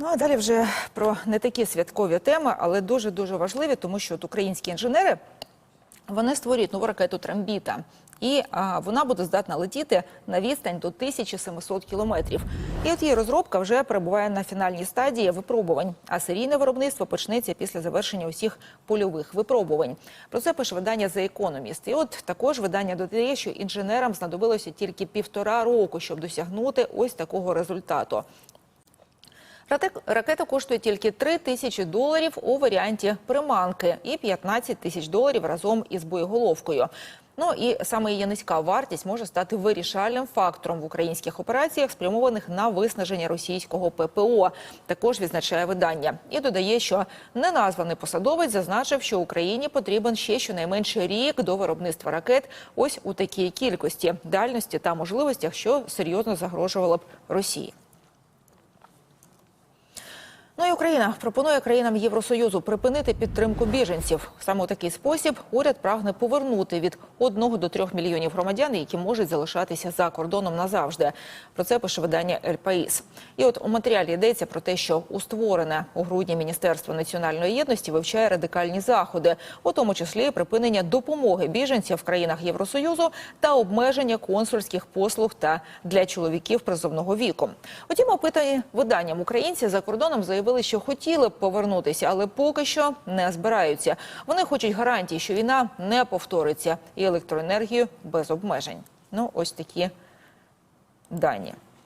Ну а далі вже про не такі святкові теми, але дуже дуже важливі, тому що от українські інженери вони створюють нову ракету Трамбіта. І а, вона буде здатна летіти на відстань до 1700 кілометрів. І от її розробка вже перебуває на фінальній стадії випробувань. А серійне виробництво почнеться після завершення усіх польових випробувань. Про це пише видання The Economist. І от також видання додає, що інженерам знадобилося тільки півтора року, щоб досягнути ось такого результату. Ракета коштує тільки 3 тисячі доларів у варіанті приманки і 15 тисяч доларів разом із боєголовкою. Ну і саме її низька вартість може стати вирішальним фактором в українських операціях, спрямованих на виснаження російського ППО. Також відзначає видання і додає, що неназваний посадовець зазначив, що Україні потрібен ще щонайменше рік до виробництва ракет. Ось у такій кількості дальності та можливостях, що серйозно загрожувало б Росії. Ну і Україна пропонує країнам Євросоюзу припинити підтримку біженців. Саме у такий спосіб уряд прагне повернути від 1 до 3 мільйонів громадян, які можуть залишатися за кордоном назавжди. Про це пише видання «Ель Паїс». І от у матеріалі йдеться про те, що у створене у грудні Міністерство національної єдності вивчає радикальні заходи, у тому числі припинення допомоги біженцям в країнах Євросоюзу та обмеження консульських послуг та для чоловіків призовного віку. Утім, опитані виданням українці за кордоном заявили, що хотіли б повернутися, але поки що не збираються. Вони хочуть гарантій, що війна не повториться, і електроенергію без обмежень. Ну, ось такі дані.